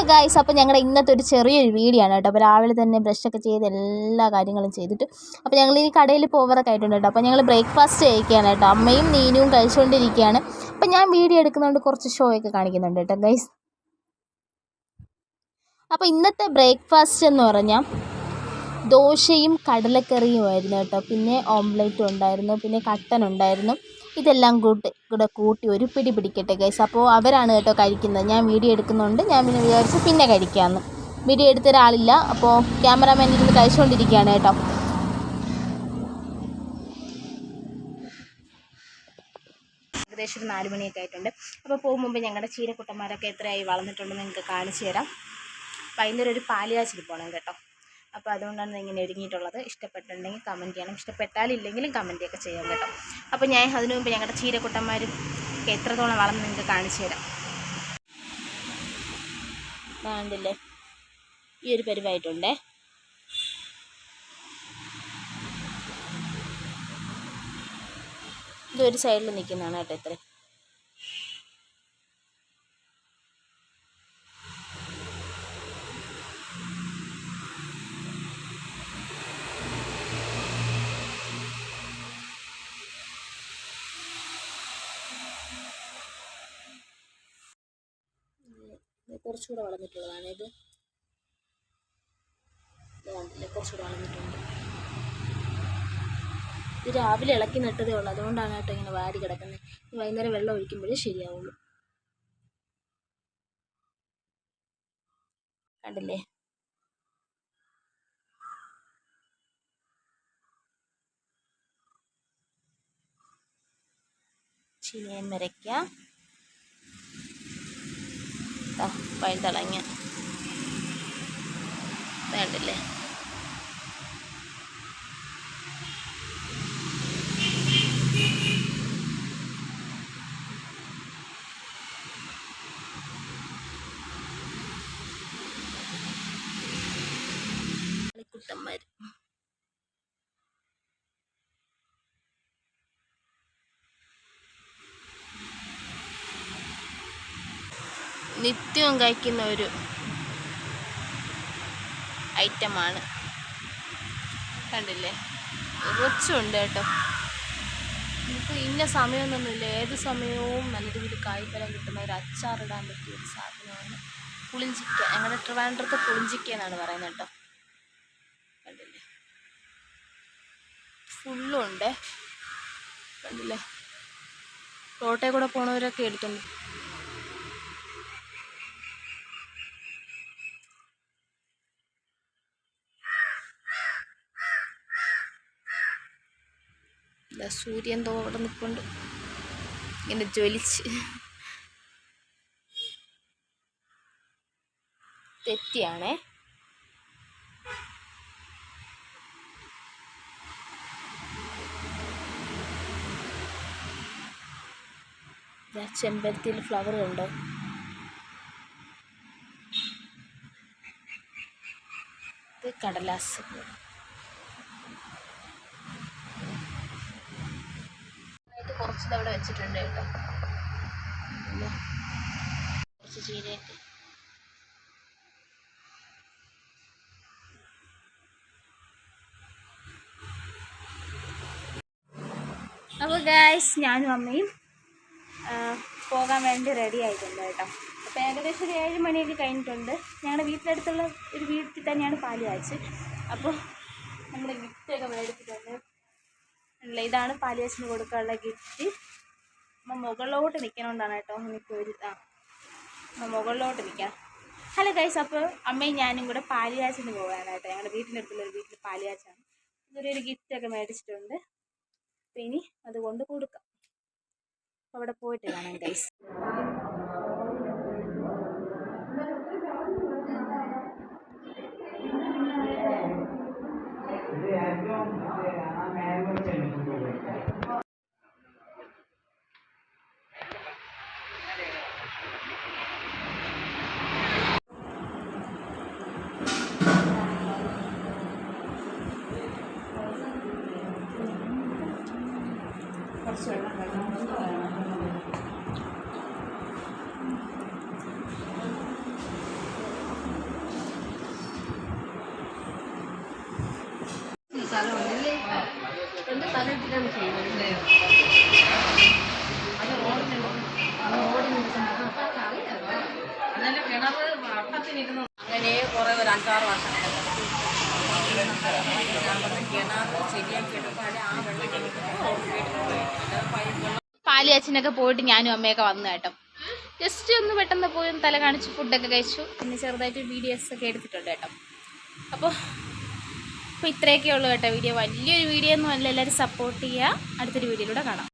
Hello guys അപ്പോൾ ഞങ്ങളുടെ ഇന്നത്തെ ഒരു ചെറിയൊരു വീഡിയോ ആണ് കേട്ടോ. അപ്പോൾ രാവിലെ തന്നെ ബ്രഷൊക്കെ ചെയ്ത് എല്ലാ കാര്യങ്ങളും ചെയ്തിട്ട് അപ്പോൾ ഞങ്ങൾ ഈ കടയിൽ പോവറൊക്കെ ആയിട്ടുണ്ട് അപ്പോൾ ഞങ്ങൾ ബ്രേക്ക്ഫാസ്റ്റ് കഴിക്കുകയാണ് കേട്ടോ. അമ്മയും നീനുവും കഴിച്ചുകൊണ്ടിരിക്കുകയാണ് അപ്പോൾ ഞാൻ വീഡിയോ എടുക്കുന്നതുകൊണ്ട് കുറച്ച് ഷോ ഒക്കെ കാണിക്കുന്നുണ്ട് കേട്ടോ ഗൈസ് അപ്പോൾ ഇന്നത്തെ ബ്രേക്ക്ഫാസ്റ്റ് എന്ന് പറഞ്ഞാൽ ദോശയും കടലക്കറിയും ആയിരുന്നു കേട്ടോ. പിന്നെ ഓംലെറ്റും ഉണ്ടായിരുന്നു. പിന്നെ കട്ടൻ ഉണ്ടായിരുന്നു. ഇതെല്ലാം കൂട്ടി കൂടെ കൂട്ടി ഒരു പിടി പിടിക്കട്ടെ ഗൈസ് അപ്പോൾ അവരാണ് കേട്ടോ കഴിക്കുന്നത്. ഞാൻ വീഡിയോ എടുക്കുന്നുണ്ട്. ഞാൻ പിന്നെ വിചാരിച്ചു പിന്നെ കഴിക്കാമെന്ന് വീഡിയോ എടുത്ത ഒരാളില്ല അപ്പോൾ ക്യാമറാമാൻ ഇരുന്ന് കഴിച്ചുകൊണ്ടിരിക്കുകയാണ് കേട്ടോ. ഏകദേശം ഒരു നാല് മണിയൊക്കെ ആയിട്ടുണ്ട്. അപ്പോൾ പോകും മുമ്പ് ഞങ്ങളുടെ ചീരക്കുട്ടന്മാരൊക്കെ എത്രയായി വളർന്നിട്ടുണ്ടെന്ന് നിങ്ങൾക്ക് കാണിച്ചു തരാം. വൈകുന്നേരം ഒരു പാലുകാച്ചിൽ പോകണം കേട്ടോ. അപ്പോൾ അതുകൊണ്ടാണ് ഇങ്ങനെ ഒരുങ്ങിയിട്ടുള്ളത്. ഇഷ്ടപ്പെട്ടിട്ടുണ്ടെങ്കിൽ കമന്റ് ചെയ്യണം. ഇഷ്ടപ്പെട്ടാലില്ലെങ്കിലും കമന്റ് ഒക്കെ ചെയ്യാം കേട്ടോ. അപ്പോൾ ഞാൻ അതിനു മുമ്പ് ഞങ്ങളുടെ ചീരക്കുട്ടന്മാരും ഒക്കെ എത്രത്തോളം വളർന്ന് നിങ്ങൾക്ക് കാണിച്ചു തരാം. കണ്ടില്ലേ ഈ ഒരു പരിവായിട്ടുണ്ടേ. ഇതൊരു സൈഡിൽ നിൽക്കുന്നതാണ് കേട്ടോ ഇത്ര കുറച്ചുകൂടെ വളർന്നിട്ടുള്ളതാണ് ഇത് ഇത് കണ്ടില്ലേ കുറച്ചുകൂടെ വളർന്നിട്ടുണ്ട്. ഇത് രാവിലെ ഇളക്കി നട്ടതേ ഉള്ളൂ. അതുകൊണ്ടാണ് കേട്ടോ ഇങ്ങനെ വാരി കിടക്കുന്നത് വൈകുന്നേരം വെള്ളം ഒഴിക്കുമ്പോഴേ ശരിയാവുള്ളൂ. കണ്ടില്ലേ? ചീനയും മരയ്ക്ക വഴുതളങ്ങ വേണ്ടില്ലേ കുട്ടന്മാർ നിത്യവും കഴിക്കുന്ന ഒരു ഐറ്റമാണ്. കണ്ടില്ലേ? കുറച്ചുണ്ട് കേട്ടോ. നമുക്ക് ഇന്ന സമയമൊന്നുമില്ല. ഏത് സമയവും നല്ല രീതിയിൽ കായ്ഫലം കിട്ടുന്ന ഒരു അച്ചാറിടാൻ പറ്റിയ ഒരു സാധനമാണ് പുളിഞ്ചിക്ക. ഞങ്ങളുടെ ട്രിവാൻഡ്രത്ത് പുളിഞ്ചിക്ക എന്നാണ് പറയുന്നത് കേട്ടോ. കണ്ടില്ലേ? ഫുള്ളുണ്ട് കണ്ടില്ലേ? റോട്ടേ കൂടെ പോണവരൊക്കെ എടുത്തുണ്ട്. സൂര്യൻ തോടെ നിൽപ്പുണ്ട്. ഇങ്ങനെ ജ്വലിച്ച്. തെറ്റിയാണേ. ചെമ്പരത്തിയിൽ ഫ്ലവർ ഉണ്ടോ. ഇത് കടലാസ് കുറച്ച് അവിടെ വെച്ചിട്ടുണ്ട് കേട്ടോ. കുറച്ച് അപ്പോൾ ഗായ്സ് ഞാനും അമ്മയും പോകാൻ വേണ്ടി റെഡി ആയിട്ടുണ്ട് കേട്ടോ. അപ്പോൾ ഏകദേശം ഒരു ഏഴ് മണിയൊക്കെ കഴിഞ്ഞിട്ടുണ്ട്. ഞങ്ങളുടെ വീട്ടിനടുത്തുള്ള ഒരു വീട്ടിൽ തന്നെയാണ് പാൽ കാച്ച് അപ്പോൾ നമ്മുടെ ഗിഫ്റ്റൊക്കെ മേടിച്ചിട്ടുണ്ട്. അല്ല ഇതാണ് പാലിയച്ചിന് കൊടുക്കാനുള്ള ഗിഫ്റ്റ്. അമ്മ മുകളിലോട്ട് നിൽക്കണോണ്ടാണ് കേട്ടോ എനിക്ക് ഒരു ആ മുകളിലോട്ട് നിൽക്കാം. ഹലോ ഗൈസ് അപ്പോൾ അമ്മയും ഞാനും കൂടെ പാലിയാച്ചിന് പോകാനാണ് കേട്ടോ. ഞങ്ങളുടെ വീട്ടിന്റെ അടുത്തുള്ള ഒരു വീട്ടിൽ പാലിയാച്ചാണ് ഇതൊരു ഗിഫ്റ്റൊക്കെ മേടിച്ചിട്ടുണ്ട്. അപ്പം ഇനി അതുകൊണ്ട് കൊടുക്കാം. അവിടെ പോയിട്ട് കാണാം ഗൈസ് കുറച്ച് വെള്ളം അങ്ങനെ കുറെ ഒരു അഞ്ചാറ് വർഷം ആ വെള്ളം പാൽ അച്ഛനൊക്കെ പോയിട്ട് ഞാനും അമ്മയൊക്കെ വന്നു കേട്ടോ. ജസ്റ്റ് ഒന്ന് പെട്ടെന്ന് പോയി ഒന്ന് തല കാണിച്ച് ഫുഡൊക്കെ കഴിച്ചു. പിന്നെ ചെറുതായിട്ട് വീഡിയോസ് ഒക്കെ എടുത്തിട്ടുണ്ട് കേട്ടോ. അപ്പോൾ അപ്പോൾ ഇത്രയൊക്കെ ഉള്ളൂ കേട്ടോ വീഡിയോ. വലിയൊരു വീഡിയോ ഒന്നും അല്ല. എല്ലാവരും സപ്പോർട്ട് ചെയ്യുക. അടുത്തൊരു വീഡിയോയിലൂടെ കാണാം.